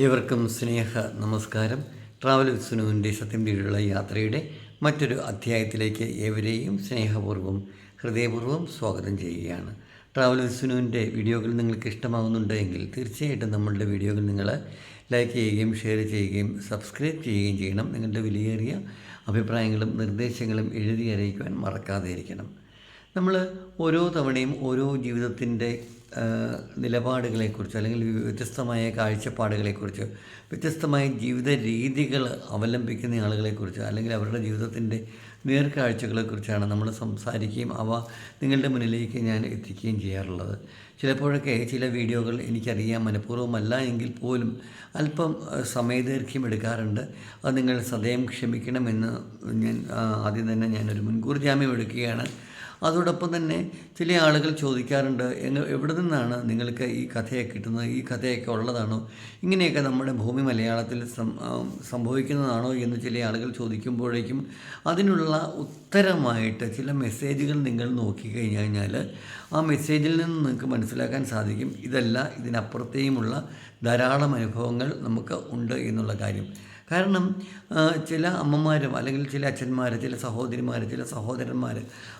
ഏവർക്കും സ്നേഹ നമസ്കാരം. ട്രാവൽ വിസ്നുവിന്റെ സത്യം വീടുള്ള യാത്രയുടെ മറ്റൊരു അധ്യായത്തിലേക്ക് ഏവരെയും സ്നേഹപൂർവം ഹൃദയപൂർവം സ്വാഗതം ചെയ്യുകയാണ്. ട്രാവൽ വിസ്നുവിന്റെ വീഡിയോകൾ നിങ്ങൾക്ക് ഇഷ്ടമാകുന്നുണ്ടെങ്കിൽ തീർച്ചയായിട്ടും നമ്മളുടെ വീഡിയോകൾ നിങ്ങൾ ലൈക്ക് ചെയ്യുകയും ഷെയർ ചെയ്യുകയും സബ്സ്ക്രൈബ് ചെയ്യുകയും ചെയ്യണം. നിങ്ങളുടെ വിലയേറിയ അഭിപ്രായങ്ങളും നിർദ്ദേശങ്ങളും എഴുതി അറിയിക്കുവാൻ മറക്കാതെ ഇരിക്കണം. നമ്മൾ ഓരോ തവണയും ഓരോ ജീവിതത്തിന്റെ നിലപാടുകളെക്കുറിച്ച് അല്ലെങ്കിൽ വ്യത്യസ്തമായ കാഴ്ചപ്പാടുകളെക്കുറിച്ച് വ്യത്യസ്തമായ ജീവിത രീതികൾ അവലംബിക്കുന്ന ആളുകളെക്കുറിച്ച് അല്ലെങ്കിൽ അവരുടെ ജീവിതത്തിന്റെ നേർക്കാഴ്ചകളെക്കുറിച്ചാണ് നമ്മൾ സംസാരിക്കുകയും അവ നിങ്ങളുടെ മുന്നിലേക്ക് ഞാൻ എത്തിക്കുകയും ചെയ്യാറുള്ളത്. ചിലപ്പോഴൊക്കെ ചില വീഡിയോകൾ എനിക്കറിയാം മനഃപൂർവമല്ല എങ്കിൽ പോലും അല്പം സമയദൈർഘ്യം എടുക്കാറുണ്ട്. അത് നിങ്ങൾ സദയം ക്ഷമിക്കണമെന്ന് ഞാൻ ആദ്യം തന്നെ ഞാനൊരു മുൻകൂർ ജാമ്യം എടുക്കുകയാണ്. അതോടൊപ്പം തന്നെ ചില ആളുകൾ ചോദിക്കാറുണ്ട് എങ്ങ എവിടെ നിന്നാണ് നിങ്ങൾക്ക് ഈ കഥയൊക്കെ കിട്ടുന്നത്? ഈ കഥയൊക്കെ ഉള്ളതാണോ? ഇങ്ങനെയൊക്കെ നമ്മുടെ ഭൂമി മലയാളത്തിൽ സംഭവിക്കുന്നതാണോ? എന്ന് ചില ആളുകൾ ചോദിക്കുമ്പോഴേക്കും അതിനുള്ള ഉത്തരമായിട്ട് ചില മെസ്സേജുകൾ നിങ്ങൾ നോക്കിക്കഴിഞ്ഞു കഴിഞ്ഞാൽ ആ മെസ്സേജിൽ നിന്ന് നിങ്ങൾക്ക് മനസ്സിലാക്കാൻ സാധിക്കും. ഇതല്ല ഇതിനപ്പുറത്തേയുമുള്ള ധാരാളം അനുഭവങ്ങൾ നമുക്ക് ഉണ്ട് എന്നുള്ള കാര്യം. കാരണം ചില അമ്മമാരും അല്ലെങ്കിൽ ചില അച്ഛന്മാർ ചില സഹോദരിമാർ ചില സഹോദരന്മാർ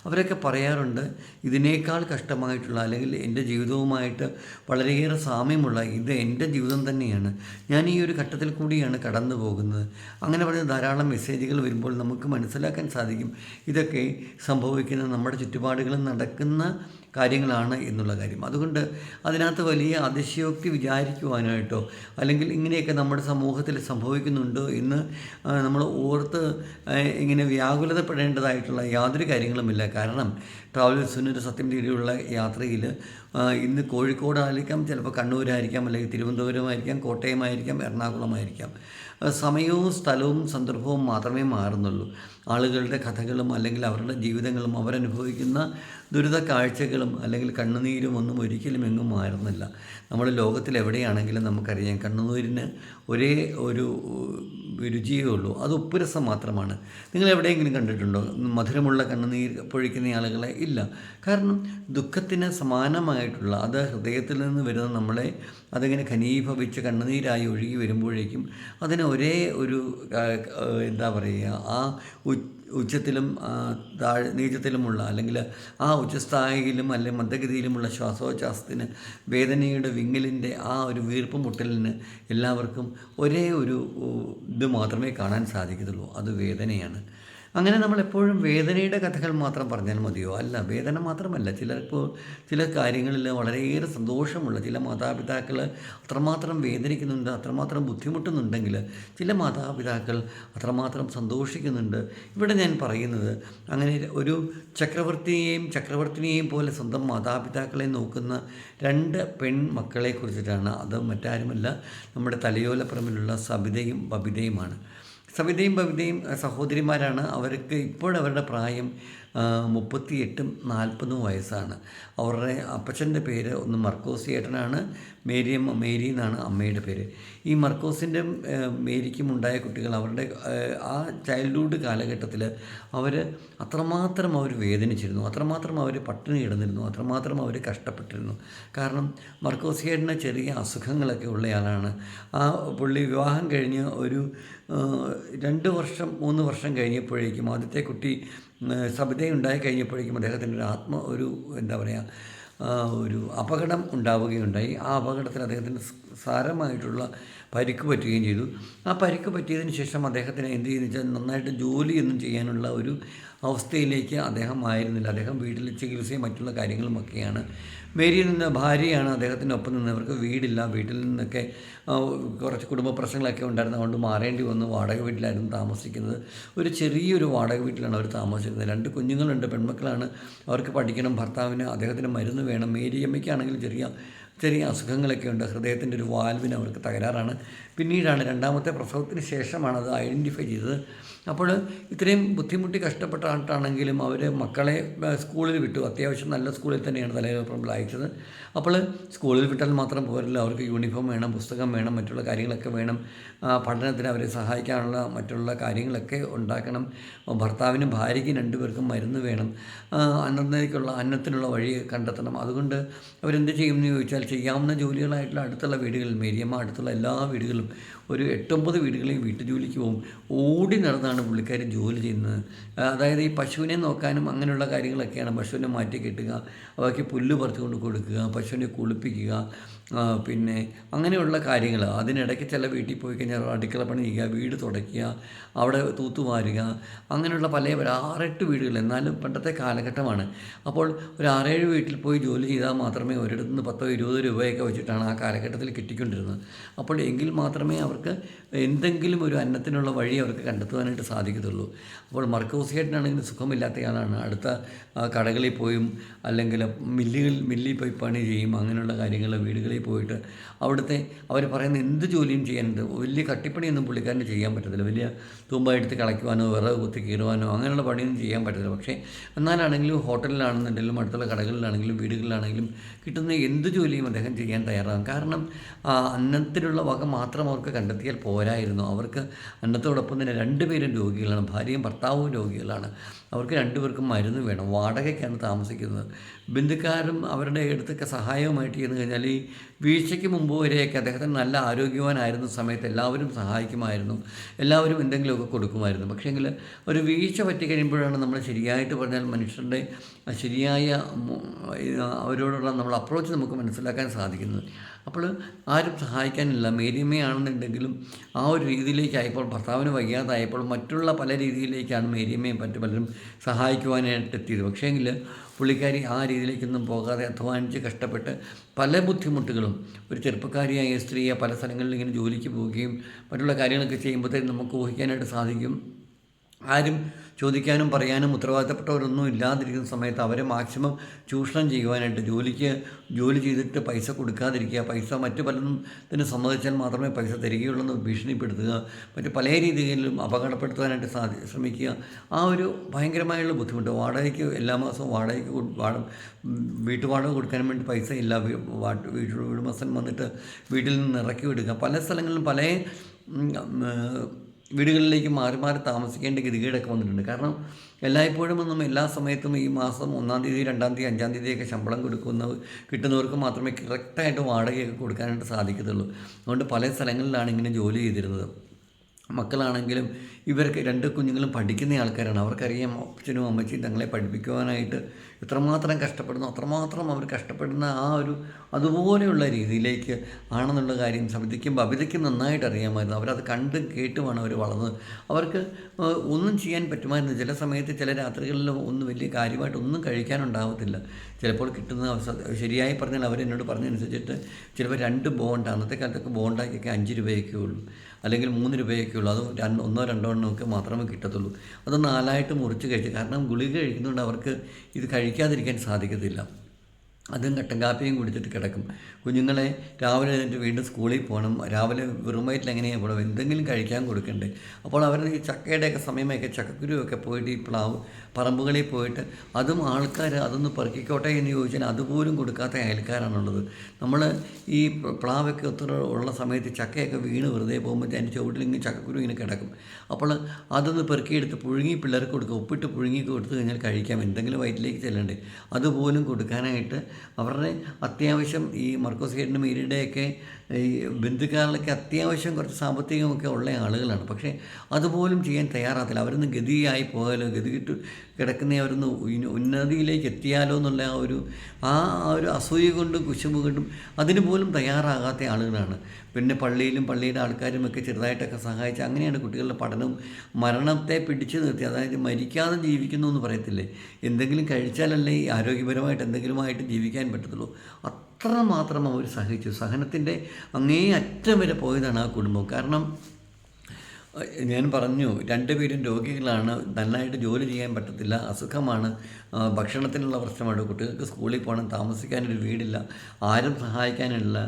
അവരൊക്കെ പറയാറുണ്ട് ഇതിനേക്കാൾ കഷ്ടമായിട്ടുള്ള അല്ലെങ്കിൽ എന്റെ ജീവിതവുമായിട്ട് വളരെയേറെ സാമ്യമുള്ള ഇത് എന്റെ ജീവിതം തന്നെയാണ്. ഞാൻ ഈ ഒരു ഘട്ടത്തിൽ കൂടിയാണ് കടന്നു പോകുന്നത്. അങ്ങനെ പറഞ്ഞ ധാരാളം മെസ്സേജുകൾ വരുമ്പോൾ നമുക്ക് മനസ്സിലാക്കാൻ സാധിക്കും ഇതൊക്കെ സംഭവിക്കുന്ന നമ്മുടെ ചുറ്റുപാടുകളിൽ നടക്കുന്ന കാര്യങ്ങളാണ് എന്നുള്ള കാര്യം. അതുകൊണ്ട് അതിനകത്ത് വലിയ അതിശയോക്തി വിചാരിക്കുവാനായിട്ടോ അല്ലെങ്കിൽ ഇങ്ങനെയൊക്കെ നമ്മുടെ സമൂഹത്തിൽ സംഭവിക്കുന്നുണ്ടോ എന്ന് നമ്മൾ ഓർത്ത് ഇങ്ങനെ വ്യാകുലതപ്പെടേണ്ടതായിട്ടുള്ള യാതൊരു കാര്യങ്ങളുമില്ല. കാരണം ട്രാവലേഴ്സിനൊരു സത്യം രീതിയിലുള്ള യാത്രയിൽ ഇന്ന് കോഴിക്കോടായിരിക്കാം ചിലപ്പോൾ കണ്ണൂരായിരിക്കാം അല്ലെങ്കിൽ തിരുവനന്തപുരമായിരിക്കാം കോട്ടയമായിരിക്കാം എറണാകുളമായിരിക്കാം. സമയവും സ്ഥലവും സന്ദർഭവും മാത്രമേ മാറുന്നുള്ളൂ. ആളുകളുടെ കഥകളും അല്ലെങ്കിൽ അവരുടെ ജീവിതങ്ങളും അവരനുഭവിക്കുന്ന ദുരിത കാഴ്ചകളും അല്ലെങ്കിൽ കണ്ണുനീരും ഒന്നും ഒരിക്കലും എങ്ങും മാറുന്നില്ല. നമ്മൾ ലോകത്തിൽ എവിടെയാണെങ്കിലും നമുക്കറിയാം കണ്ണുനീരിന് ഒരേ ഒരു രുചിയേ ഉള്ളൂ. അത് ഉപ്പുരസം മാത്രമാണ്. നിങ്ങൾ എവിടെയെങ്കിലും കണ്ടിട്ടുണ്ടോ? മധുരമുള്ള കണ്ണുനീർ പൊഴിക്കുന്ന ആളുകളെ? ഇല്ല. കാരണം ദുഃഖത്തിന് സമാനമായിട്ടുള്ള അത് ഹൃദയത്തിൽ നിന്ന് വരുന്ന നമ്മളെ അതിങ്ങനെ ഖനീഭവിച്ച് കണ്ണുനീരായി ഒഴുകി വരുമ്പോഴേക്കും അതിന് ഒരേ ഒരു എന്താ പറയുക ആ ഉച്ചത്തിലും താഴെ നീചത്തിലുമുള്ള അല്ലെങ്കിൽ ആ ഉച്ചസ്ഥായിയിലും അല്ലെങ്കിൽ മന്ദഗതിയിലുമുള്ള ശ്വാസോച്ഛ്വാസത്തിന് വേദനയുടെ വിങ്ങലിന്റെ ആ ഒരു വീർപ്പ് മുട്ടലിന് എല്ലാവർക്കും ഒരേ ഒരു ഇത് മാത്രമേ കാണാൻ സാധിക്കത്തുള്ളൂ. അത് വേദനയാണ്. അങ്ങനെ നമ്മൾ എപ്പോഴും വേദനയുടെ കഥകൾ മാത്രം പറഞ്ഞാൽ മതിയോ? അല്ല വേദന മാത്രമല്ല. ചിലപ്പോൾ ചില കാര്യങ്ങളിൽ വളരെയേറെ സന്തോഷമുള്ള ചില മാതാപിതാക്കൾ അത്രമാത്രം വേദനിക്കുന്നുണ്ട് അത്രമാത്രം ബുദ്ധിമുട്ടുന്നുണ്ടെങ്കിൽ ചില മാതാപിതാക്കൾ അത്രമാത്രം സന്തോഷിക്കുന്നുണ്ട്. ഇവിടെ ഞാൻ പറയുന്നത് അങ്ങനെ ഒരു ചക്രവർത്തിയെയും ചക്രവർത്തിനെയും പോലെ സ്വന്തം മാതാപിതാക്കളെ നോക്കുന്ന രണ്ട് പെൺമക്കളെ കുറിച്ചിട്ടാണ് അത് മറ്റാരുമല്ല നമ്മുടെ തലയോലപ്പുറമിലുള്ള സബിതയും ബബിതയുമാണ്. സവിതയും ഭവിതയും സഹോദരിമാരാണ്. അവർക്ക് ഇപ്പോഴവരുടെ പ്രായം മുപ്പത്തിയെട്ടും നാൽപ്പതും വയസ്സാണ്. അവരുടെ അപ്പച്ചന്റെ പേര് ഒന്ന് മർക്കോസ് ഏട്ടനാണ്. മേരിയമ്മ മേരി എന്നാണ് അമ്മയുടെ പേര്. ഈ മർക്കോസിന്റെ മേരിക്കും ഉണ്ടായ കുട്ടികൾ അവരുടെ ആ ചൈൽഡ്ഹുഡ് കാലഘട്ടത്തിൽ അവർ അത്രമാത്രം അവർ വേദനിച്ചിരുന്നു. അത്രമാത്രം അവർ പട്ടിണി കിടന്നിരുന്നു. അത്രമാത്രം അവർ കഷ്ടപ്പെട്ടിരുന്നു. കാരണം മർക്കോസിയേട്ടന് ചെറിയ അസുഖങ്ങളൊക്കെ ഉള്ളയാളാണ്. ആ പുള്ളി വിവാഹം കഴിഞ്ഞ് ഒരു രണ്ട് വർഷം മൂന്ന് വർഷം കഴിഞ്ഞപ്പോഴേക്കും ആദ്യത്തെ കുട്ടി സബിതയുണ്ടായി കഴിഞ്ഞപ്പോഴേക്കും അദ്ദേഹത്തിന്റെ ഒരു ആത്മ ഒരു എന്താ പറയുക ഒരു അപകടം ഉണ്ടാവുകയുണ്ടായി. ആ അപകടത്തിൽ അദ്ദേഹത്തിന് സാരമായിട്ടുള്ള പരിക്ക് പറ്റുകയും ചെയ്തു. ആ പരിക്ക് പറ്റിയതിന് ശേഷം അദ്ദേഹത്തിന് എന്ത് ചെയ്യുന്നു വെച്ചാൽ നന്നായിട്ട് ജോലിയൊന്നും ചെയ്യാനുള്ള ഒരു അവസ്ഥയിലേക്ക് അദ്ദേഹം ആയിരുന്നില്ല. അദ്ദേഹം വീട്ടിൽ ചികിത്സയും മറ്റുള്ള കാര്യങ്ങളുമൊക്കെയാണ് മേരിയിൽ നിന്ന് ഭാര്യയാണ് അദ്ദേഹത്തിന്റെ ഒപ്പം നിന്നവർക്ക് വീടില്ല. വീട്ടിൽ നിന്നൊക്കെ കുറച്ച് കുടുംബ പ്രശ്നങ്ങളൊക്കെ ഉണ്ടായിരുന്നു. അതുകൊണ്ട് മാറേണ്ടി വന്നു. വാടക വീട്ടിലായിരുന്നു താമസിക്കുന്നത്. ഒരു ചെറിയൊരു വാടക വീട്ടിലാണ് അവർ താമസിക്കുന്നത്. രണ്ട് കുഞ്ഞുങ്ങളുണ്ട് പെൺമക്കളാണ്. അവർക്ക് പഠിക്കണം ഭർത്താവിന് അദ്ദേഹത്തിന് മരുന്ന് വേണം. മേരിയമ്മയ്ക്കാണെങ്കിൽ ചെറിയ ചെറിയ അസുഖങ്ങളൊക്കെ ഉണ്ട്. ഹൃദയത്തിന്റെ ഒരു വാൽവിന് അവർക്ക് തകരാറാണ്. പിന്നീടാണ് രണ്ടാമത്തെ പ്രസവത്തിന് ശേഷമാണ് അത് ഐഡന്റിഫൈ ചെയ്തത്. അപ്പോൾ ഇത്രയും ബുദ്ധിമുട്ടി കഷ്ടപ്പെട്ടാണെങ്കിലും അവർ മക്കളെ സ്കൂളിൽ വിട്ടു. അത്യാവശ്യം നല്ല സ്കൂളിൽ തന്നെയാണ് തലേദിവസം അയച്ചത് അപ്പോൾ സ്കൂളിൽ വിട്ടാൽ മാത്രം പോരല്ലോ. അവർക്ക് യൂണിഫോം വേണം പുസ്തകം വേണം മറ്റുള്ള കാര്യങ്ങളൊക്കെ വേണം. പഠനത്തിന് അവരെ സഹായിക്കാനുള്ള മറ്റുള്ള കാര്യങ്ങളൊക്കെ ഉണ്ടാക്കണം. ഭർത്താവിനും ഭാര്യയ്ക്കും രണ്ടുപേർക്കും മരുന്ന് വേണം. അന്നത്തേക്കുള്ള അന്നത്തിനുള്ള വഴി കണ്ടെത്തണം. അതുകൊണ്ട് അവരെന്ത് ചെയ്യുമെന്ന് ചോദിച്ചാൽ ചെയ്യാവുന്ന ജോലികളായിട്ടുള്ള അടുത്തുള്ള വീടുകളിൽ മേരിയമ്മ അടുത്തുള്ള എല്ലാ വീടുകളിലും ഒരു എട്ടൊമ്പത് വീടുകളിൽ വീട്ടുജോലിക്ക് പോകും. ഓടി നടന്നാണ് പുള്ളിക്കാർ ജോലി ചെയ്യുന്നത്. അതായത് ഈ പശുവിനെ നോക്കാനും അങ്ങനെയുള്ള കാര്യങ്ങളൊക്കെയാണ് പശുവിനെ മാറ്റി കെട്ടുക അവയ്ക്ക് പുല്ല് പറിച്ചുകൊണ്ട് കൊടുക്കുക പശുവിനെ കുളിപ്പിക്കുക പിന്നെ അങ്ങനെയുള്ള കാര്യങ്ങൾ. അതിനിടയ്ക്ക് ചില വീട്ടിൽ പോയി കഴിഞ്ഞാൽ അടുക്കള പണി ചെയ്യുക വീട് തുടയ്ക്കുക അവിടെ തൂത്തുവാരുക അങ്ങനെയുള്ള പല ആറെട്ട് വീടുകൾ എന്നാലും പണ്ടത്തെ കാലഘട്ടമാണ്. അപ്പോൾ ഒരു ആറേഴ് വീട്ടിൽ പോയി ജോലി ചെയ്താൽ മാത്രമേ ഒരിടത്തു നിന്ന് പത്തോ ഇരുപതോ രൂപയൊക്കെ വെച്ചിട്ടാണ് ആ കാലഘട്ടത്തിൽ കിട്ടിക്കൊണ്ടിരുന്നത്. അപ്പോൾ എങ്കിൽ മാത്രമേ അവർക്ക് എന്തെങ്കിലും ഒരു അന്നത്തിനുള്ള വഴി അവർക്ക് കണ്ടെത്തുവാനായിട്ട് സാധിക്കത്തുള്ളൂ. അപ്പോൾ മർക്കോസിയേട്ടനാണെങ്കിൽ സുഖമില്ലാത്തയാളാണ് അടുത്ത കടകളിൽ പോയും അല്ലെങ്കിൽ മില്ലുകൾ മില്ലിൽ പോയി പണി ചെയ്യും അങ്ങനെയുള്ള കാര്യങ്ങൾ വീടുകളിൽ പോയിട്ട് അവിടുത്തെ അവർ പറയുന്ന എന്ത് ജോലിയും ചെയ്യാനുണ്ട് വലിയ കട്ടിപ്പണിയൊന്നും പുള്ളിക്കാരന് ചെയ്യാൻ പറ്റത്തില്ല. വലിയ തുമ്പ എടുത്ത് കളയ്ക്കുവാനോ വിറക് കുത്തി കീറുവാനോ അങ്ങനെയുള്ള പണിയൊന്നും ചെയ്യാൻ പറ്റത്തില്ല. പക്ഷേ എന്നാലാണെങ്കിലും ഹോട്ടലിലാണെന്നുണ്ടെങ്കിലും അടുത്തുള്ള കടകളിലാണെങ്കിലും വീടുകളിലാണെങ്കിലും കിട്ടുന്ന എന്ത് ജോലിയും അദ്ദേഹം ചെയ്യാൻ തയ്യാറാകും. കാരണം അന്നത്തിലുള്ള വക മാത്രം അവർക്ക് കണ്ടെത്തിയാൽ പോരായിരുന്നു. അവർക്ക് അന്നത്തോടൊപ്പം തന്നെ രണ്ടുപേരും രോഗികളാണ്. ഭാര്യയും ഭർത്താവും രോഗികളാണ്. അവർക്ക് രണ്ടുപേർക്കും മരുന്ന് വേണം. വാടകയ്ക്കാണ് താമസിക്കുന്നത്. ബന്ധുക്കാരും അവരുടെ അടുത്തൊക്കെ സഹായവുമായിട്ട് ചെന്ന് കഴിഞ്ഞാൽ ഈ വീഴ്ചയ്ക്ക് മുമ്പ് വരെയൊക്കെ അദ്ദേഹത്തിന് നല്ല ആരോഗ്യവാനായിരുന്ന സമയത്ത് എല്ലാവരും സഹായിക്കുമായിരുന്നു. എല്ലാവരും എന്തെങ്കിലുമൊക്കെ കൊടുക്കുമായിരുന്നു. പക്ഷേങ്കിൽ ഒരു വീഴ്ച പറ്റി കഴിയുമ്പോഴാണ് നമ്മൾ ശരിയായിട്ട് പറഞ്ഞാൽ മനുഷ്യരുടെ ശരിയായ അവരോടുള്ള നമ്മൾ അപ്രോച്ച് നമുക്ക് മനസ്സിലാക്കാൻ സാധിക്കുന്നത്. അപ്പോൾ ആരും സഹായിക്കാനില്ല. മേരിയമ്മയാണെന്നുണ്ടെങ്കിലും ആ ഒരു രീതിയിലേക്കായപ്പോൾ ഭർത്താവിന് വയ്യാതായപ്പോൾ മറ്റുള്ള പല രീതിയിലേക്കാണ് മേരിയമ്മയും മറ്റു പലരും സഹായിക്കുവാനായിട്ട് എത്തിയത്. പക്ഷേങ്കിൽ പുള്ളിക്കാരി ആ രീതിയിലേക്കൊന്നും പോകാതെ അധ്വാനിച്ച് കഷ്ടപ്പെട്ട് പല ബുദ്ധിമുട്ടുകളും ഒരു ചെറുപ്പക്കാരിയായ സ്ത്രീയെ പല സ്ഥലങ്ങളിൽ ഇങ്ങനെ ജോലിക്ക് പോവുകയും മറ്റുള്ള കാര്യങ്ങളൊക്കെ ചെയ്യുമ്പോഴത്തേക്കും നമുക്ക് ഊഹിക്കാനായിട്ട് സാധിക്കും. ആരും ചോദിക്കാനും പറയാനും ഉത്തരവാദിത്തപ്പെട്ടവരൊന്നും ഇല്ലാതിരിക്കുന്ന സമയത്ത് അവരെ മാക്സിമം ചൂഷണം ചെയ്യുവാനായിട്ട് ജോലിക്ക് ജോലി ചെയ്തിട്ട് പൈസ കൊടുക്കാതിരിക്കുക പൈസ മറ്റു പലതും തന്നെ സമ്മതിച്ചാൽ മാത്രമേ പൈസ തരികയുള്ളൂ എന്ന് ഭീഷണിപ്പെടുത്തുക മറ്റു പല രീതിയിലും അപകടപ്പെടുത്താനായിട്ട് സാധി ശ്രമിക്കുക. ആ ഒരു ഭയങ്കരമായുള്ള ബുദ്ധിമുട്ട്. വാടകയ്ക്ക് എല്ലാ മാസവും വാടകയ്ക്ക് വാട വീട്ടുവാടക കൊടുക്കാൻ വേണ്ടി പൈസ ഇല്ല. വീ- വാട്ട് വീട്ടു ഉടമസ്ഥൻ വന്നിട്ട് വീട്ടിൽ നിന്ന് ഇറക്കി വിടുക. പല സ്ഥലങ്ങളിലും പല വീടുകളിലേക്ക് മാറി മാറി താമസിക്കേണ്ട ഗതികേടൊക്കെ വന്നിട്ടുണ്ട്. കാരണം എല്ലായ്പ്പോഴും ഒന്നും എല്ലാ സമയത്തും ഈ മാസം ഒന്നാം തീയതി രണ്ടാം തീയതി അഞ്ചാം തീയതിയൊക്കെ ശമ്പളം കൊടുക്കുന്ന കിട്ടുന്നവർക്ക് മാത്രമേ കറക്റ്റായിട്ട് വാടകയൊക്കെ കൊടുക്കാനായിട്ട് സാധിക്കത്തുള്ളൂ. അതുകൊണ്ട് പല സ്ഥലങ്ങളിലാണ് ഇങ്ങനെ ജോലി ചെയ്തിരുന്നത്. മക്കളാണെങ്കിലും ഇവർക്ക് രണ്ട് കുഞ്ഞുങ്ങളും പഠിക്കുന്ന ആൾക്കാരാണ്. അവർക്കറിയാം അച്ഛനും അമ്മച്ചിയും തങ്ങളെ പഠിപ്പിക്കുവാനായിട്ട് എത്രമാത്രം കഷ്ടപ്പെടുന്നു അത്രമാത്രം അവർ കഷ്ടപ്പെടുന്ന ആ ഒരു അതുപോലെയുള്ള രീതിയിലേക്ക് ആണെന്നുള്ള കാര്യം സമിതിക്കും ബബിതയ്ക്കും നന്നായിട്ട് അറിയാമായിരുന്നു. അവരത് കണ്ടും കേട്ടുമാണ് അവർ വളർന്നത്. അവർക്ക് ഒന്നും ചെയ്യാൻ പറ്റുമായിരുന്നു. ചില സമയത്ത് ചില രാത്രികളിൽ ഒന്നും വലിയ കാര്യമായിട്ട് ഒന്നും കഴിക്കാനുണ്ടാവത്തില്ല. ചിലപ്പോൾ കിട്ടുന്ന ശരിയായി പറഞ്ഞാൽ അവരെന്നോട് പറഞ്ഞതനുസരിച്ചിട്ട് ചിലപ്പോൾ രണ്ട് ബോണ്ട് അന്നത്തെ കാലത്തൊക്കെ ബോണ്ടാക്കൊക്കെ അഞ്ച് രൂപയൊക്കെ ഉള്ളൂ. അല്ലെങ്കിൽ മൂന്ന് രൂപയൊക്കെ ഉള്ളൂ അത് രണ്ട് ഒന്നോ രണ്ടോ എണ്ണമൊക്കെ മാത്രമേ കിട്ടത്തുള്ളൂ. അത് നാലായിട്ട് മുറിച്ച് കഴിച്ചു കാരണം ഗുളിക കഴിക്കുന്നതുകൊണ്ട് അവർക്ക് ഇത് കഴിക്കാതിരിക്കാൻ സാധിക്കത്തില്ല. അതും കട്ടൻ കാപ്പിയും കുടിച്ചിട്ട് കിടക്കും. കുഞ്ഞുങ്ങളെ രാവിലെ എഴുന്നേറ്റ് വീണ്ടും സ്കൂളിൽ പോകണം. രാവിലെ വെറുമായിട്ട് എങ്ങനെയാണ് പോകണം എന്തെങ്കിലും കഴിക്കാൻ കൊടുക്കണ്ടേ? അപ്പോൾ അവർ ഈ ചക്കയുടെയൊക്കെ സമയമൊക്കെ ചക്കക്കുരുവൊക്കെ പോയിട്ട് ഈ പ്ലാവ് പറമ്പുകളിൽ പോയിട്ട് അതും ആൾക്കാർ അതൊന്ന് പെറുക്കിക്കോട്ടെ എന്ന് ചോദിച്ചാൽ അതുപോലും കൊടുക്കാത്ത അയൽക്കാരാണുള്ളത്. നമ്മൾ ഈ പ്ലാവൊക്കെ ഒത്തിരി ഉള്ള സമയത്ത് ചക്കയൊക്കെ വീണ് വെറുതെ പോകുമ്പോൾ അതിന്റെ ചുവട്ടിൽ ഇങ്ങനെ ചക്കക്കുരു ഇങ്ങനെ കിടക്കും. അപ്പോൾ അതൊന്ന് പെറുക്കിയെടുത്ത് പുഴുങ്ങി പിള്ളേർക്ക് കൊടുക്കുക. ഉപ്പിട്ട് പുഴുങ്ങി കൊടുത്തു കഴിഞ്ഞാൽ കഴിക്കാം. എന്തെങ്കിലും വയറ്റിലേക്ക് ചെല്ലണ്ടേ? അതുപോലും കൊടുക്കാനായിട്ട് അവരുടെ അത്യാവശ്യം ഈ മർക്കോസ് ഗേറ്റിനും മീരിയുടെയൊക്കെ ഈ ബന്ധുക്കാരിലൊക്കെ അത്യാവശ്യം കുറച്ച് സാമ്പത്തികമൊക്കെ ഉള്ള ആളുകളാണ്. പക്ഷേ അതുപോലും ചെയ്യാൻ തയ്യാറാകത്തില്ല. അവരൊന്ന് ഗതിയായി പോയാലോ ഗതികിട്ട് കിടക്കുന്ന അവരൊന്ന് ഉന്നതിയിലേക്ക് എത്തിയാലോ എന്നുള്ള ആ ഒരു ആ ഒരു അസൂയ കൊണ്ടും കുശുമ്പ് കൊണ്ടും അതിന് പോലും തയ്യാറാകാത്ത ആളുകളാണ്. പിന്നെ പള്ളിയിലും പള്ളിയുടെ ആൾക്കാരും ഒക്കെ ചെറുതായിട്ടൊക്കെ സഹായിച്ച് അങ്ങനെയാണ് കുട്ടികളുടെ പഠനവും മരണത്തെ പിടിച്ചു നിർത്തി. അതായത് മരിക്കാതെ ജീവിക്കുന്നു എന്ന് പറയത്തില്ലേ? എന്തെങ്കിലും കഴിച്ചാലല്ലേ ഈ ആരോഗ്യപരമായിട്ട് എന്തെങ്കിലുമായിട്ട് ജീവിക്കാൻ പറ്റത്തുള്ളൂ. അത്ര മാത്രം അവർ സഹിച്ചു. സഹനത്തിന്റെ അങ്ങേ അറ്റം വരെ പോയതാണ് ആ കുടുംബം. കാരണം ഞാൻ പറഞ്ഞു രണ്ടുപേരും രോഗികളാണ് നന്നായിട്ട് ജോലി ചെയ്യാൻ പറ്റത്തില്ല അസുഖമാണ് ഭക്ഷണത്തിനുള്ള പ്രശ്നമാണ് കുട്ടികൾക്ക് സ്കൂളിൽ പോകണം താമസിക്കാനൊരു വീടില്ല ആരും സഹായിക്കാനില്ല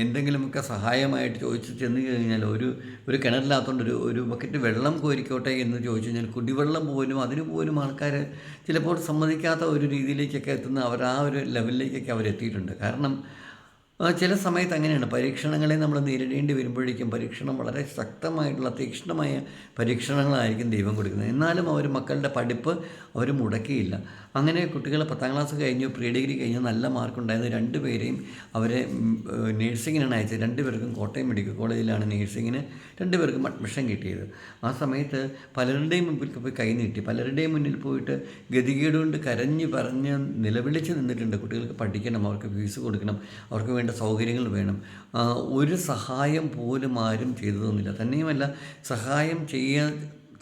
എന്തെങ്കിലുമൊക്കെ സഹായമായിട്ട് ചോദിച്ച് ചെന്ന് കഴിഞ്ഞാൽ ഒരു ഒരു കിണറില്ലാത്തതുകൊണ്ട് ഒരു ഒരു ബക്കറ്റ് വെള്ളം കോരിക്കോട്ടെ എന്ന് ചോദിച്ചു കഴിഞ്ഞാൽ കുടിവെള്ളം പോലും അതിന് പോലും ആൾക്കാർ ചിലപ്പോൾ സമ്മതിക്കാത്ത ഒരു രീതിയിലേക്കൊക്കെ എത്തുന്ന അവർ ആ ഒരു ലെവലിലേക്കൊക്കെ അവരെത്തിയിട്ടുണ്ട്. കാരണം ചില സമയത്ത് അങ്ങനെയാണ് പരീക്ഷണങ്ങളെ നമ്മൾ നേരിടേണ്ടി വരുമ്പോഴേക്കും പരീക്ഷണം വളരെ ശക്തമായിട്ടുള്ള തീക്ഷ്ണമായ പരീക്ഷണങ്ങളായിരിക്കും ദൈവം കൊടുക്കുന്നത്. എന്നാലും അവർ മക്കളുടെ പഠിപ്പ് അവർ മുടക്കിയില്ല. അങ്ങനെ കുട്ടികൾ പത്താം ക്ലാസ് കഴിഞ്ഞു പ്രീ ഡിഗ്രി കഴിഞ്ഞു നല്ല മാർക്ക് ഉണ്ടായിരുന്നു രണ്ടുപേരെയും അവരെ നേഴ്സിങ്ങിനാണ് അയച്ചത്. രണ്ടുപേർക്കും കോട്ടയം മെഡിക്കൽ കോളേജിലാണ് നേഴ്സിങ്ങിന് രണ്ടുപേർക്കും അഡ്മിഷൻ കിട്ടിയത്. ആ സമയത്ത് പലരുടെയും മുമ്പിൽ പോയി കൈ നീട്ടി. പലരുടെയും മുന്നിൽ പോയിട്ട് ഗതികേട് കൊണ്ട് കരഞ്ഞ് പറഞ്ഞ് നിലവിളിച്ച് നിന്നിട്ടുണ്ട്. കുട്ടികൾക്ക് പഠിക്കണം അവർക്ക് ഫീസ് കൊടുക്കണം അവർക്ക് വേണ്ട സൗകര്യങ്ങൾ വേണം. ഒരു സഹായം പോലും ആരും ചെയ്തു തന്നില്ല തന്നെയുമല്ല സഹായം ചെയ്യാൻ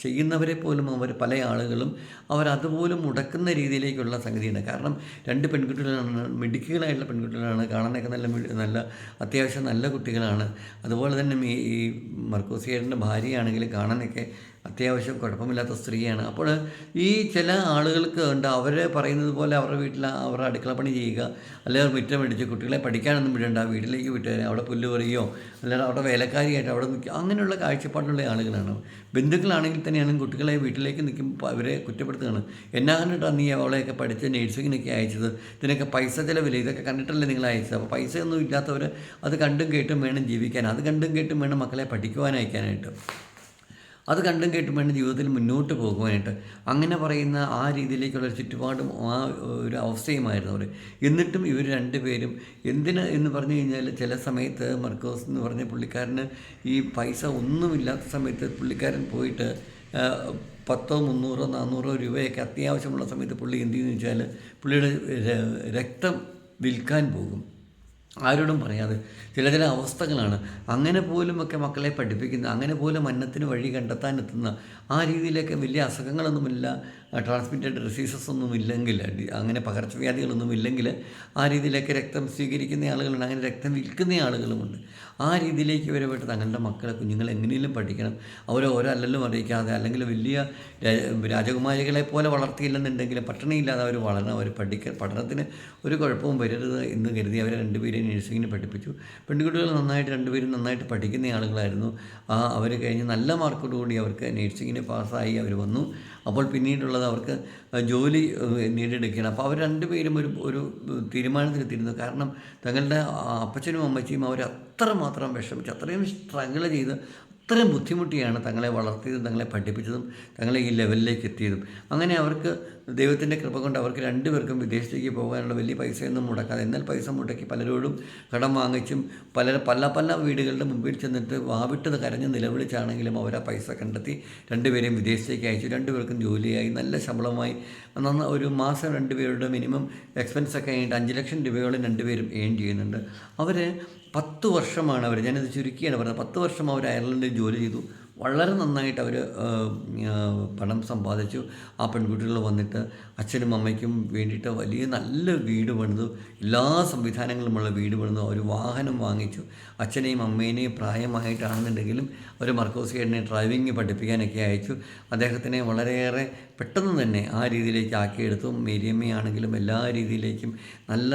ചെയ്യുന്നവരെ പോലും അവർ പല ആളുകളും അവർ അതുപോലും മുടക്കുന്ന രീതിയിലേക്കുള്ള സംഗതിയാണ്. കാരണം രണ്ട് പെൺകുട്ടികളാണ് മിടുക്കികളായിട്ടുള്ള പെൺകുട്ടികളാണ് കാണാനൊക്കെ നല്ല നല്ല അത്യാവശ്യം നല്ല കുട്ടികളാണ്. അതുപോലെ തന്നെ ഈ ഈ ഭാര്യയാണെങ്കിൽ കാണാനൊക്കെ അത്യാവശ്യം കുഴപ്പമില്ലാത്ത സ്ത്രീയാണ്. അപ്പോൾ ഈ ചില ആളുകൾക്ക് ഉണ്ട് അവർ പറയുന്നത് പോലെ അവരുടെ വീട്ടിൽ അവരുടെ അടുക്കള പണി ചെയ്യുക അല്ലെങ്കിൽ മുറ്റം അടിച്ച് കുട്ടികളെ പഠിക്കാനൊന്നും വിടേണ്ട വീട്ടിലേക്ക് വിട്ട് അവിടെ പുല്ല് പറയുകയോ അല്ലെങ്കിൽ അവിടെ വേലക്കാരിയായിട്ട് അവിടെ നിൽക്കുക അങ്ങനെയുള്ള കാഴ്ചപ്പാടുള്ള ആളുകളാണ്. ബന്ധുക്കളാണെങ്കിൽ തന്നെയാണ് കുട്ടികളെ വീട്ടിലേക്ക് നിൽക്കുമ്പോൾ അവരെ കുറ്റപ്പെടുത്തുകയാണ്. എന്നാ കണ്ടിട്ടാണ് നീ അവളെയൊക്കെ പഠിച്ച് നേഴ്സിങ്ങിനൊക്കെ അയച്ചത്? ഇതിനൊക്കെ പൈസ ചിലവില്ല? ഇതൊക്കെ കണ്ടിട്ടല്ലേ നിങ്ങൾ അയച്ചത്? അപ്പോൾ പൈസയൊന്നും ഇല്ലാത്തവർ അത് കണ്ടും കേട്ടും വേണം ജീവിക്കാൻ. അത് കണ്ടും കേട്ടും വേണം മക്കളെ പഠിക്കുവാൻ അയക്കാനായിട്ട്. അത് കണ്ടും കേട്ടും വേണം ജീവിതത്തിൽ മുന്നോട്ട് പോകുവാനായിട്ട്. അങ്ങനെ പറയുന്ന ആ രീതിയിലേക്കുള്ള ചുറ്റുപാടും ആ ഒരു അവസ്ഥയുമായിരുന്നു അവർ എന്നിട്ടും ഇവർ രണ്ടുപേരും എന്തിന് എന്ന് പറഞ്ഞു കഴിഞ്ഞാൽ ചില സമയത്ത് മർക്കോസ് എന്ന് പറഞ്ഞ പുള്ളിക്കാരന് ഈ പൈസ ഒന്നുമില്ലാത്ത സമയത്ത് പുള്ളിക്കാരൻ പോയിട്ട് പത്തോ മുന്നൂറോ നാനൂറോ രൂപയൊക്കെ അത്യാവശ്യമുള്ള സമയത്ത് പുള്ളി എന്ത് ചെയ്യുന്നു വെച്ചാൽ പുള്ളിയുടെ രക്തം വിൽക്കാൻ പോകും. ആരോടും പറയാതെ. ചില ചില അവസ്ഥകളാണ്. അങ്ങനെ പോലുമൊക്കെ മക്കളെ പഠിപ്പിക്കുന്ന അങ്ങനെ പോലും അന്നത്തിന് വഴി കണ്ടെത്താൻ എത്തുന്ന ആ രീതിയിലൊക്കെ വലിയ അസുഖങ്ങളൊന്നുമില്ല. ട്രാൻസ്മിറ്റഡ് ഡിസീസസ് ഒന്നും ഇല്ലെങ്കിൽ അങ്ങനെ പകർച്ചവ്യാധികളൊന്നും ഇല്ലെങ്കിൽ ആ രീതിയിലൊക്കെ രക്തം സ്വീകരിക്കുന്ന ആളുകളുണ്ട് അങ്ങനെ രക്തം വിൽക്കുന്ന ആളുകളുമുണ്ട്. ആ രീതിയിലേക്ക് വരെ പോയിട്ട് തങ്ങളുടെ മക്കളെ കുഞ്ഞുങ്ങളെ എങ്ങനെയും പഠിക്കണം. അവരെ ഓരോ അല്ലലും അറിയിക്കാതെ അല്ലെങ്കിൽ വലിയ രാജകുമാരികളെ പോലെ വളർത്തിയില്ലെന്നുണ്ടെങ്കിൽ പട്ടണിയില്ലാതെ അവർ വളരണം അവർ പഠിക്ക പഠനത്തിന് ഒരു കുഴപ്പവും വരരുത് എന്ന് കരുതി അവരെ രണ്ടുപേരെയും നഴ്സിങ്ങിന് പഠിപ്പിച്ചു. പെൺകുട്ടികൾ നന്നായിട്ട് രണ്ടുപേരും നന്നായിട്ട് പഠിക്കുന്ന ആളുകളായിരുന്നു. ആ അവർ കഴിഞ്ഞ് നല്ല മാർക്കോടുകൂടി അവർക്ക് നേഴ്സിങ്ങിന് പാസ്സായി അവർ വന്നു. അപ്പോൾ പിന്നീടുള്ളത് അവർക്ക് ജോലി നേടിയെടുക്കുകയാണ്. അപ്പോൾ അവർ രണ്ടുപേരും ഒരു ഒരു തീരുമാനത്തിലെത്തിയിരുന്നു. കാരണം തങ്ങളുടെ അപ്പച്ചനും അമ്മച്ചിയും അവർ അത്രമാത്രം വിഷമിച്ച് അത്രയും സ്ട്രഗിൾ ചെയ്ത് അത്രയും ബുദ്ധിമുട്ടിയാണ് തങ്ങളെ വളർത്തിയതും തങ്ങളെ പഠിപ്പിച്ചതും തങ്ങളെ ഈ ലെവലിലേക്ക് എത്തിയതും. അങ്ങനെ അവർക്ക് ദൈവത്തിന്റെ കൃപ കൊണ്ട് അവർക്ക് രണ്ടുപേർക്കും വിദേശത്തേക്ക് പോകാനുള്ള വലിയ പൈസയൊന്നും മുടക്കാതെ എന്നാൽ പൈസ മുടക്കി പലരോടും കടം വാങ്ങിച്ചും പല പല പല വീടുകളുടെ മുമ്പിൽ ചെന്നിട്ട് വാവിട്ടത് കരഞ്ഞ് നിലവിളിച്ചാണെങ്കിലും അവർ ആ പൈസ കണ്ടെത്തി രണ്ടുപേരെയും വിദേശത്തേക്ക് അയച്ചു. രണ്ടുപേർക്കും ജോലിയായി നല്ല ശമ്പളമായി. നന്ന ഒരു മാസം രണ്ടുപേരുടെ മിനിമം എക്സ്പെൻസൊക്കെ കഴിഞ്ഞിട്ട് അഞ്ച് ലക്ഷം രൂപയോളം രണ്ടുപേരും ഏൺ ചെയ്യുന്നുണ്ട്. അവർ പത്ത് വർഷമാണ് അവർ ഞാനത് ചുരുക്കിയാണ് പറഞ്ഞത്. പത്ത് വർഷം അവർ അയർലൻഡിൽ ജോലി ചെയ്തു. വളരെ നന്നായിട്ട് അവർ പണം സമ്പാദിച്ചു. ആ പെൺകുട്ടികൾ വന്നിട്ട് അച്ഛനും അമ്മയ്ക്കും വേണ്ടിയിട്ട് വലിയ നല്ല വീട് പണിതു. എല്ലാ സംവിധാനങ്ങളുമുള്ള വീട് പണിതു. അവർ വാഹനം വാങ്ങിച്ചു. അച്ഛനെയും അമ്മേനെയും പ്രായമായിട്ടാണെന്നുണ്ടെങ്കിലും ഒരു മർക്കോസിയേട്ടനെ ഡ്രൈവിംഗ് പഠിപ്പിക്കാനൊക്കെ അയച്ചു. അദ്ദേഹത്തിനെ വളരെയേറെ പെട്ടെന്ന് തന്നെ ആ രീതിയിലേക്ക് ആക്കിയെടുത്തു മേരിയമ്മയാണെങ്കിലും എല്ലാ രീതിയിലേക്കും നല്ല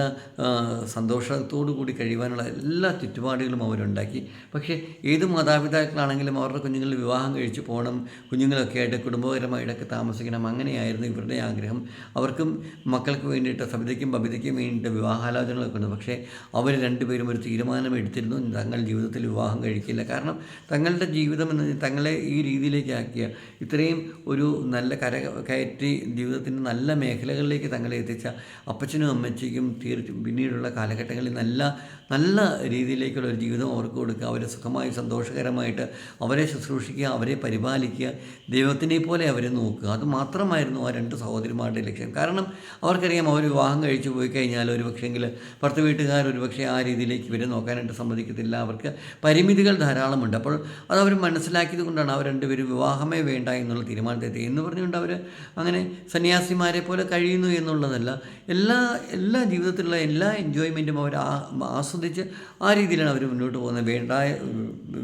സന്തോഷത്തോടു കൂടി കഴിയുവാനുള്ള എല്ലാ ചുറ്റുപാടുകളും അവരുണ്ടാക്കി. പക്ഷേ ഏത് മാതാപിതാക്കളാണെങ്കിലും അവരുടെ കുഞ്ഞുങ്ങൾ വിവാഹം കഴിച്ച് പോകണം കുഞ്ഞുങ്ങളൊക്കെ ആയിട്ട് കുടുംബപരമായിട്ടൊക്കെ താമസിക്കണം അങ്ങനെയായിരുന്നു ഇവരുടെ ആഗ്രഹം. അവർക്കും മക്കൾക്ക് വേണ്ടിയിട്ട് സബിതയ്ക്കും ബബിതയ്ക്കും വേണ്ടിയിട്ട് വിവാഹാലോചനകളൊക്കെ ഉണ്ട്. പക്ഷേ അവർ രണ്ടുപേരും ഒരു തീരുമാനം എടുത്തിരുന്നു തങ്ങൾ ജീവിതത്തിൽ വിവാഹം കഴിക്കില്ല. കാരണം തങ്ങളുടെ ജീവിതം എന്ന് തങ്ങളെ ഈ രീതിയിലേക്ക് ആക്കിയ ഇത്രയും ഒരു നല്ല കര കയറ്റി ജീവിതത്തിന്റെ നല്ല മേഖലകളിലേക്ക് തങ്ങളെ എത്തിച്ച അപ്പച്ചനും അമ്മച്ചിക്കും തീർച്ചയായും പിന്നീടുള്ള കാലഘട്ടങ്ങളിൽ നല്ല നല്ല രീതിയിലേക്കുള്ള ഒരു ജീവിതം അവർക്ക് കൊടുക്കുക. അവരെ സുഖമായി സന്തോഷകരമായിട്ട് അവരെ ശുശ്രൂഷിക്കുക അവരെ പരിപാലിക്കുക ദൈവത്തിനെ പോലെ അവരെ നോക്കുക. അത് മാത്രമായിരുന്നു ആ രണ്ട് സഹോദരിമാരുടെ ലക്ഷ്യം. കാരണം അവർക്കറിയാം അവർ വിവാഹം കഴിച്ചു പോയി കഴിഞ്ഞാൽ ഒരു പക്ഷേങ്കിൽ ഭർത്ത വീട്ടുകാർ ഒരു പക്ഷേ ആ രീതിയിലേക്ക് ഇവരെ നോക്കാനായിട്ട് സമ്മതിക്കത്തില്ല. അവർക്ക് പരിമിതികൾ ധാരാളമുണ്ട്. അപ്പോൾ അത് അവർ മനസ്സിലാക്കിയത് കൊണ്ടാണ് അവർ രണ്ടുപേരും വിവാഹമേ വേണ്ട എന്നുള്ള തീരുമാനത്തെത്തി എന്ന് പറഞ്ഞുകൊണ്ട് അവർ അങ്ങനെ സന്യാസിമാരെ പോലെ കഴിയുന്നു എന്നുള്ളതല്ല. എല്ലാ എല്ലാ ജീവിതത്തിലുള്ള എല്ലാ എൻജോയ്മെന്റും അവർ ആ ആസ്വദിച്ച് ആ രീതിയിലാണ് അവർ മുന്നോട്ട് പോകുന്നത്. വേണ്ട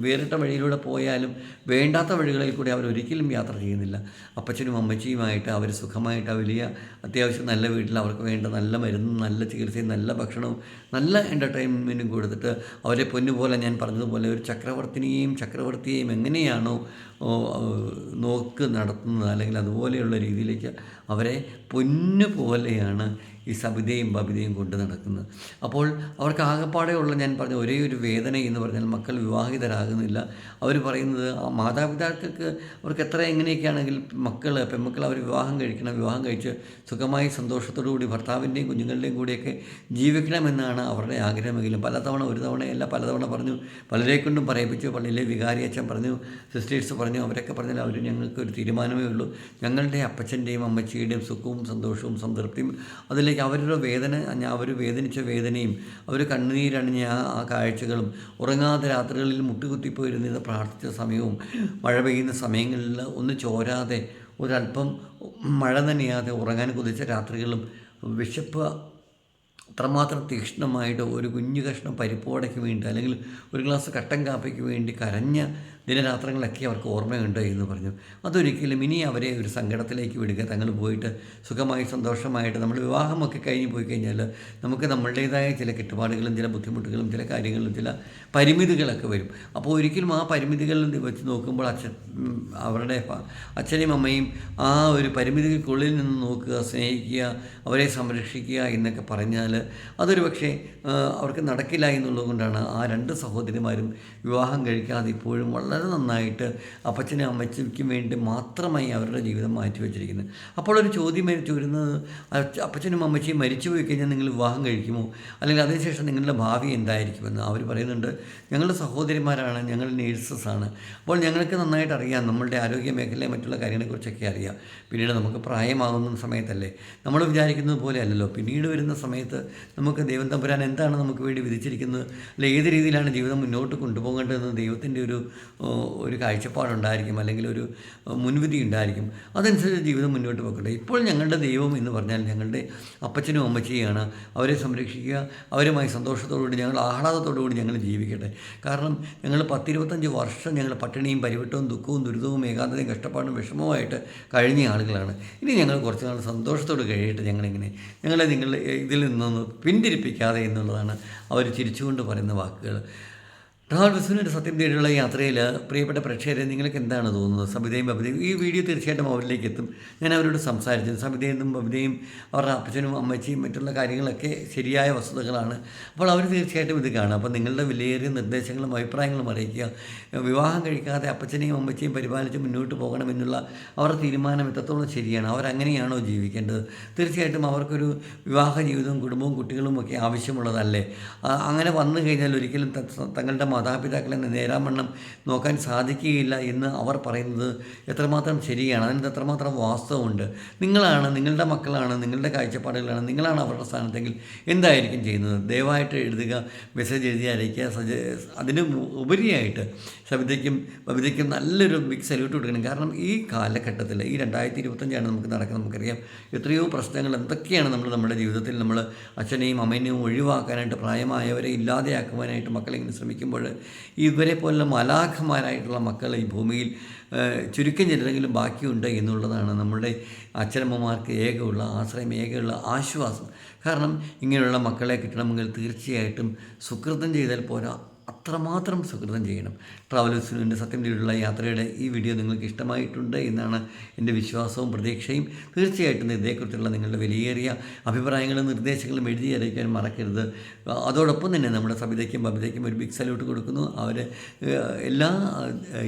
വേറിട്ട വഴിയിലൂടെ പോയാലും വേണ്ടാത്ത വഴികളിൽ കൂടി അവർ ഒരിക്കലും യാത്ര ചെയ്യുന്നില്ല. അപ്പച്ചനും അമ്മച്ചിയുമായിട്ട് അവർ സുഖമായിട്ട് വലിയ അത്യാവശ്യം നല്ല വീട്ടിൽ അവർക്ക് വേണ്ട നല്ല മരുന്നും നല്ല ചികിത്സയും നല്ല ഭക്ഷണവും നല്ല എന്റർടൈൻമെന്റും കൊടുത്തിട്ട് അവരെ പൊന്നുപോലെ ഞാൻ പറഞ്ഞതുപോലെ ഒരു ചക്രവർത്തിനെയും ചക്രവർത്തിയെയും എങ്ങനെയാണോ നോക്ക് നടത്തുന്നത്. അല്ലെങ്കിൽ അതുപോലെയുള്ള രീതിയിലേക്ക് അവരെ പൊന്നു പോലെയാണ് ഈ സബിതയും ബബിതയും കൊണ്ട് നടക്കുന്നത്. അപ്പോൾ അവർക്ക് ആകെപ്പാടെ ഉള്ള ഞാൻ പറഞ്ഞ ഒരേ ഒരു വേദന എന്ന് പറഞ്ഞാൽ മക്കൾ വിവാഹിതരാകുന്നില്ല. അവർ പറയുന്നത് ആ മാതാപിതാക്കൾക്ക് അവർക്ക് എത്ര എങ്ങനെയൊക്കെയാണെങ്കിൽ മക്കൾ പെൺമക്കൾ അവർ വിവാഹം കഴിക്കണം വിവാഹം കഴിച്ച് സുഖമായി സന്തോഷത്തോടു കൂടി ഭർത്താവിന്റെയും കുഞ്ഞുങ്ങളുടെയും കൂടിയൊക്കെ ജീവിക്കണമെന്നാണ് അവരുടെ ആഗ്രഹമെങ്കിലും. പലതവണ ഒരു തവണയല്ല പലതവണ പറഞ്ഞു പലരെ കൊണ്ടും പറയിപ്പിച്ചു പള്ളിയിലെ വികാരി അച്ഛൻ പറഞ്ഞു സിസ്റ്റേഴ്സ് പറഞ്ഞു അവരൊക്കെ പറഞ്ഞാൽ അവർ ഞങ്ങൾക്ക് ഒരു തീരുമാനമേ ഉള്ളൂ. ഞങ്ങളുടെ അപ്പച്ചന്റെയും അമ്മച്ചിയുടെയും സുഖവും സന്തോഷവും സംതൃപ്തിയും അതിലേക്ക് അവരുടെ വേദന അവർ വേദനിച്ച വേദനയും അവർ കണ്ണുനീരണിഞ്ഞ ആ ആ കാഴ്ചകളും ഉറങ്ങാത്ത രാത്രികളിൽ മുട്ടുകുത്തിപ്പോയിരുന്ന പ്രാർത്ഥിച്ച സമയവും മഴ പെയ്യുന്ന സമയങ്ങളിൽ ഒന്ന് ചോരാതെ ഒരല്പം മഴ നനയാതെ ഉറങ്ങാൻ കുതിച്ച രാത്രികളും വിശപ്പ് അത്രമാത്രം തീക്ഷ്ണമായിട്ട് ഒരു കുഞ്ഞു കഷ്ണം പരിപ്പോടയ്ക്ക് വേണ്ടി അല്ലെങ്കിൽ ഒരു ഗ്ലാസ് കട്ടൻ കാപ്പിക്ക് വേണ്ടി കരഞ്ഞ ദിനരാത്രങ്ങളൊക്കെ അവർക്ക് ഓർമ്മയുണ്ട് എന്ന് പറഞ്ഞു. അതൊരിക്കലും ഇനി അവരെ ഒരു സങ്കടത്തിലേക്ക് വിടുക തങ്ങൾ പോയിട്ട് സുഖമായി സന്തോഷമായിട്ട് നമ്മൾ വിവാഹമൊക്കെ കഴിഞ്ഞ് പോയി കഴിഞ്ഞാൽ നമുക്ക് നമ്മളുടേതായ ചില കെട്ടുപാടുകളും ചില ബുദ്ധിമുട്ടുകളും ചില കാര്യങ്ങളും ചില പരിമിതികളൊക്കെ വരും. അപ്പോൾ ഒരിക്കലും ആ പരിമിതികളിൽ വെച്ച് നോക്കുമ്പോൾ അച്ഛൻ അവരുടെ അച്ഛനെയും അമ്മയും ആ ഒരു പരിമിതികൾക്കുള്ളിൽ നിന്ന് നോക്കുക സ്നേഹിക്കുക അവരെ സംരക്ഷിക്കുക എന്നൊക്കെ പറഞ്ഞാൽ അതൊരു പക്ഷേ അവർക്ക് നടക്കില്ല എന്നുള്ളതുകൊണ്ടാണ് ആ രണ്ട് സഹോദരിമാരും വിവാഹം കഴിക്കാതെ ഇപ്പോഴും വളരെ നന്നായിട്ട് അപ്പച്ചനും അമ്മച്ചയ്ക്കും വേണ്ടി മാത്രമായി അവരുടെ ജീവിതം മാറ്റി വെച്ചിരിക്കുന്നത് അപ്പോൾ ഒരു ചോദ്യം വരുന്നത് അപ്പച്ചനും അമ്മച്ചയും മരിച്ചു പോയി കഴിഞ്ഞാൽ നിങ്ങൾ വിവാഹം കഴിക്കുമോ? അല്ലെങ്കിൽ അതിനുശേഷം നിങ്ങളുടെ ഭാവി എന്തായിരിക്കുമെന്ന് അവർ പറയുന്നുണ്ട്. ഞങ്ങൾ സഹോദരിമാരാണ് ഞങ്ങൾ ആണ്. അപ്പോൾ ഞങ്ങൾക്ക് നന്നായിട്ട് അറിയാം നമ്മളുടെ ആരോഗ്യ മേഖലയെ മറ്റുള്ള കാര്യങ്ങളെക്കുറിച്ചൊക്കെ അറിയാം. പിന്നീട് നമുക്ക് പ്രായമാകുന്ന സമയത്തല്ലേ? നമ്മൾ വിചാരിക്കുന്നത് പോലെ അല്ലല്ലോ. പിന്നീട് വരുന്ന സമയത്ത് നമുക്ക് ദൈവം തമ്പുരാൻ എന്താണ് നമുക്ക് വേണ്ടി വിധിച്ചിരിക്കുന്നത്? അല്ല ഏത് രീതിയിലാണ് ജീവിതം മുന്നോട്ട് കൊണ്ടുപോകേണ്ടതെന്ന് ദൈവത്തിന്റെ ഒരു ഒരു കാഴ്ചപ്പാടുണ്ടായിരിക്കും അല്ലെങ്കിൽ ഒരു മുൻവിധി ഉണ്ടായിരിക്കും. അതനുസരിച്ച് ജീവിതം മുന്നോട്ട് പോകട്ടെ. ഇപ്പോൾ ഞങ്ങളുടെ ദൈവം എന്ന് പറഞ്ഞാൽ ഞങ്ങളുടെ അപ്പച്ചനും അമ്മച്ചിയാണ് അവരെ സംരക്ഷിക്കുക അവരുമായി സന്തോഷത്തോടുകൂടി ഞങ്ങൾ ആഹ്ലാദത്തോടുകൂടി ഞങ്ങൾ ജീവിക്കട്ടെ. കാരണം ഞങ്ങൾ പത്തിരുപത്തഞ്ച് വർഷം ഞങ്ങൾ പട്ടിണിയും പരിവട്ടവും ദുഃഖവും ദുരിതവും ഏകാന്തതയും കഷ്ടപ്പാടും വിഷമവുമായിട്ട് കഴിഞ്ഞ ആളുകളാണ്. ഇനി ഞങ്ങൾ കുറച്ച് നാൾ സന്തോഷത്തോട് കഴിയട്ടെ ഞങ്ങളിങ്ങനെ. ഞങ്ങളെ നിങ്ങൾ ഇതിൽ നിന്നൊന്ന് പിന്തിരിപ്പിക്കാതെ എന്നുള്ളതാണ് അവർ ചിരിച്ചുകൊണ്ട് പറയുന്ന വാക്കുകൾ. ട്രാവൽ ബസ്സിന്റെ സത്യം തേടിയുള്ള യാത്രയിൽ പ്രിയപ്പെട്ട പ്രേക്ഷകരെ നിങ്ങൾക്ക് എന്താണ് തോന്നുന്നത്? സബിതയും ബബിതയും ഈ വീഡിയോ തീർച്ചയായിട്ടും അവരിലേക്ക് എത്തും. ഞാൻ അവരോട് സംസാരിച്ചു. സബിതയും ബബിതയും അവരുടെ അപ്പച്ചനും അമ്മച്ചിയും മറ്റുള്ള കാര്യങ്ങളൊക്കെ ശരിയായ വസ്തുതകളാണ്. അപ്പോൾ അവർ തീർച്ചയായിട്ടും ഇത് കാണും. അപ്പോൾ നിങ്ങളുടെ വിലയേറിയ നിർദ്ദേശങ്ങളും അഭിപ്രായങ്ങളും അറിയിക്കുക. വിവാഹം കഴിക്കാതെ അപ്പച്ചനെയും അമ്മച്ചിയും പരിപാലിച്ച് മുന്നോട്ട് പോകണമെന്നുള്ള അവരുടെ തീരുമാനം എത്രത്തോളം ശരിയാണ്? അവരങ്ങനെയാണോ ജീവിക്കേണ്ടത്? തീർച്ചയായിട്ടും അവർക്കൊരു വിവാഹ ജീവിതവും കുടുംബവും കുട്ടികളും ഒക്കെ ആവശ്യമുള്ളതല്ലേ അങ്ങനെ വന്നു കഴിഞ്ഞാൽ ഒരിക്കലും തങ്ങളുടെ മാതാപിതാക്കളെ നേരാമണ്ണം നോക്കാൻ സാധിക്കുകയില്ല എന്ന് അവർ പറയുന്നത് എത്രമാത്രം ശരിയാണ്. അതിന് എത്രമാത്രം വാസ്തവമുണ്ട്. നിങ്ങളാണ് നിങ്ങളുടെ മക്കളാണ് നിങ്ങളുടെ കാഴ്ചപ്പാടുകളാണ് നിങ്ങളാണ് അവരുടെ സ്ഥാനത്തെങ്കിൽ എന്തായിരിക്കും ചെയ്യുന്നത്? ദയവായിട്ട് എഴുതുക മെസ്സേജ് എഴുതി അയക്കുക സജ അതിന് ഉപരിയായിട്ട് സവിതയ്ക്കും ബബിതയ്ക്കും നല്ലൊരു ബിഗ് സല്യൂട്ട് കൊടുക്കണം. കാരണം ഈ കാലഘട്ടത്തിൽ ഈ രണ്ടായിരത്തി ഇരുപത്തഞ്ചാണ് നമുക്ക് നടക്കുന്നത്. നമുക്കറിയാം എത്രയോ പ്രശ്നങ്ങൾ എന്തൊക്കെയാണ് നമ്മൾ നമ്മുടെ ജീവിതത്തിൽ നമ്മൾ അച്ഛനെയും അമ്മേനെയും ഒഴിവാക്കാനായിട്ട് പ്രായമായവരെ ഇല്ലാതെയാക്കുവാനായിട്ട് മക്കളെ ഇങ്ങനെ ശ്രമിക്കുമ്പോൾ ഇവരെ പോലുള്ള മലാഖമാരായിട്ടുള്ള മക്കൾ ഈ ഭൂമിയിൽ ചുരുക്കം ചിലരെങ്കിലും ബാക്കിയുണ്ട് എന്നുള്ളതാണ് നമ്മുടെ അച്ഛനമ്മമാർക്ക് ഏകമുള്ള ആശ്രയം ഏകമുള്ള ആശ്വാസം. കാരണം ഇങ്ങനെയുള്ള മക്കളെ കിട്ടണമെങ്കിൽ തീർച്ചയായിട്ടും സുകൃതം ചെയ്താൽ പോരാ. അത്രമാത്രം സുഹൃതം ചെയ്യണം. ട്രാവലേഴ്സിന്റെ സത്യം തേടിയുള്ള യാത്രയുടെ ഈ വീഡിയോ നിങ്ങൾക്ക് ഇഷ്ടമായിട്ടുണ്ട് എന്നാണ് എന്റെ വിശ്വാസവും പ്രതീക്ഷയും. തീർച്ചയായിട്ടും ഇതേക്കുറിച്ചുള്ള നിങ്ങളുടെ വിലയേറിയ അഭിപ്രായങ്ങളും നിർദ്ദേശങ്ങളും എഴുതി അറിയിക്കാൻ മറക്കരുത്. അതോടൊപ്പം തന്നെ നമ്മുടെ സബിതയ്ക്കും ബബിതയ്ക്കും ഒരു ബിഗ് സല്യൂട്ട് കൊടുക്കുന്നു. അവരെ എല്ലാ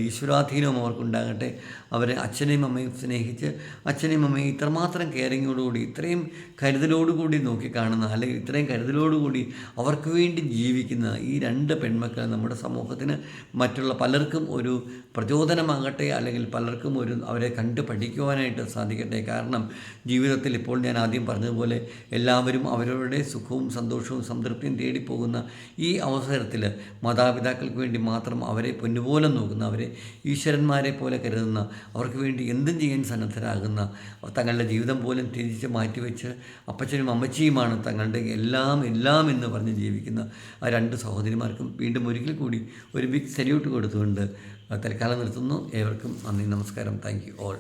ഈശ്വരാധീനവും അവർക്കുണ്ടാകട്ടെ. അവരെ അച്ഛനെയും അമ്മയും സ്നേഹിച്ച് അച്ഛനെയും അമ്മയും ഇത്രമാത്രം കെയറിങ്ങോടുകൂടി ഇത്രയും കരുതലോടുകൂടി നോക്കിക്കാണുന്ന അല്ലെങ്കിൽ ഇത്രയും കരുതലോടുകൂടി അവർക്ക് വേണ്ടി ജീവിക്കുന്ന ഈ രണ്ട് പെൺമക്കൾ നമ്മുടെ സമൂഹത്തിന് മറ്റുള്ള പലർക്കും ഒരു പ്രചോദനമാകട്ടെ അല്ലെങ്കിൽ പലർക്കും ഒരു അവരെ കണ്ട് പഠിക്കുവാനായിട്ട് സാധിക്കട്ടെ. കാരണം ജീവിതത്തിൽ ഇപ്പോൾ ഞാൻ ആദ്യം പറഞ്ഞതുപോലെ എല്ലാവരും അവരവരുടെ സുഖവും സന്തോഷവും സംതൃപ്തിയും തേടിപ്പോകുന്ന ഈ അവസരത്തിൽ മാതാപിതാക്കൾക്ക് വേണ്ടി മാത്രം അവരെ പൊന്നുപോലെ നോക്കുന്ന അവരെ ഈശ്വരന്മാരെ പോലെ കരുതുന്ന അവർക്ക് വേണ്ടി എന്തും ചെയ്യാൻ സന്നദ്ധരാകുന്ന തങ്ങളുടെ ജീവിതം പോലും തിരിച്ച് മാറ്റിവെച്ച് അപ്പച്ചനും അമ്മച്ചിയുമാണ് തങ്ങളുടെ എല്ലാം എല്ലാം എന്ന് പറഞ്ഞ് ജീവിക്കുന്ന ആ രണ്ട് സഹോദരിമാർക്കും വീണ്ടും ഒരിക്കൽ കൂടി ഒരു ബിഗ് സല്യൂട്ട് കൊടുത്തുകൊണ്ട് തൽക്കാലം നിർത്തുന്നു. ഏവർക്കും നന്ദി നമസ്കാരം. Thank you all